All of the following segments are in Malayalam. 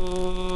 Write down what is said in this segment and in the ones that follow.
Oh.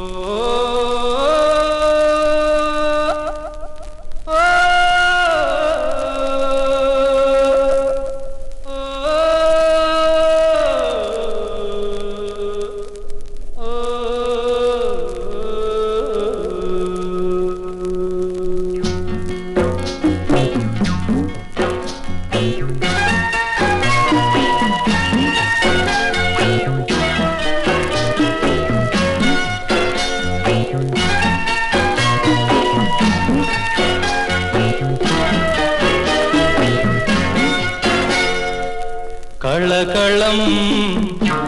കളകളം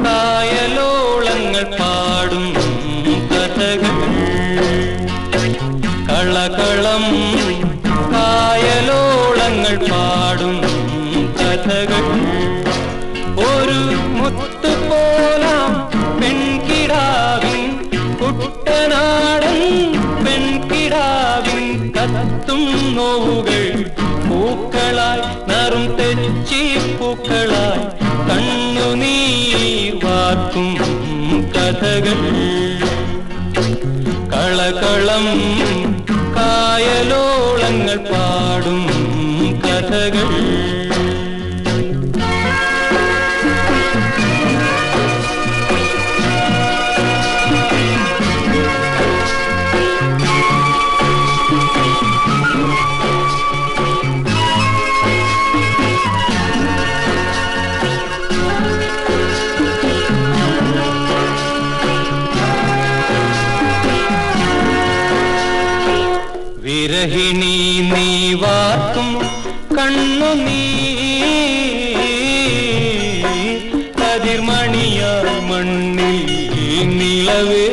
കായലോളങ്ങൾ പാടും കഥകൾ. കളകളം കായലോളങ്ങൾ പാടും കഥകൾ. ഒരു മുത്തു പോലാം പെൺകിടാവിൻ കുട്ടനാടൻ പെൺകിടാവിൻ കത്തും നോവുകൾ. പൂക്കളായി നറും തെച്ചി പൂക്കളായി കണ്ണുനീർ വാർക്കും കഥകൾ. കളകളം കായലോളങ്ങൾ പാടും. വിരഹിണി നീ വാർക്കും കണ്ണു നീ കതിർമണിയാൽ മണ്ണിൽ നിലവേ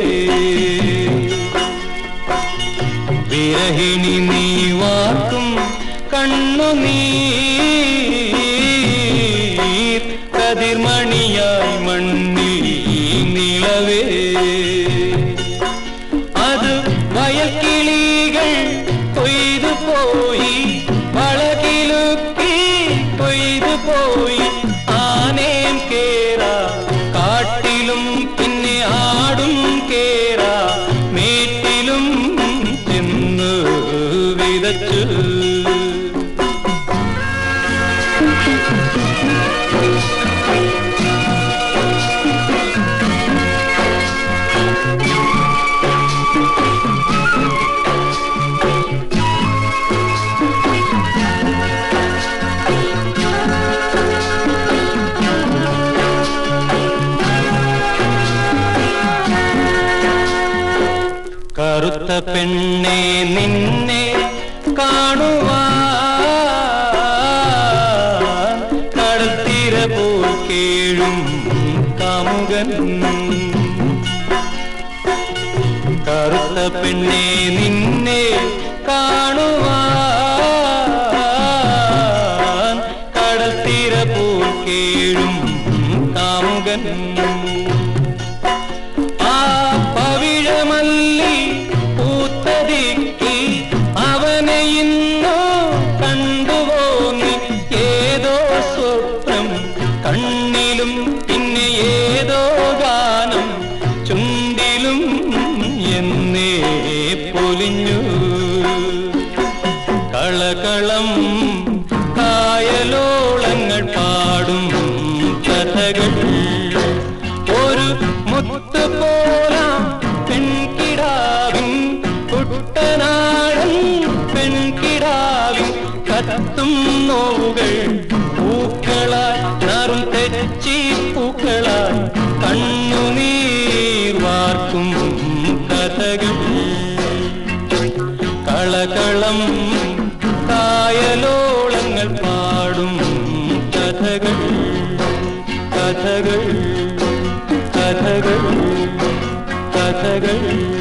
വിരഹിണി നീ വാർക്കും കണ്ണു നീ കതിർമണിയായി മണ്ണിൽ നിലവേ അത് വയക്കിളികൾ കറുത്ത പെണ്ണെ നിന്നെ കാണുവാൻ കടൽത്തീര പോൽ കേഴും കാമുകൻ. കറുത്ത പെണ്ണെ നിന്നെ എന്നേ പൊലിഞ്ഞു. കളകളം കായലോളങ്ങൾ പാടും കഥകൾ. ഒരു മുത്ത് പോല പെൺകിടാവിൻ കുട്ടനാടൻ പെൺകിടാവിൻ കത്തും നോവുകൾ. പൂക്കള നറും തെച്ചി പൂക്കളായി കഥകൾ കഥകൾ കഥകൾ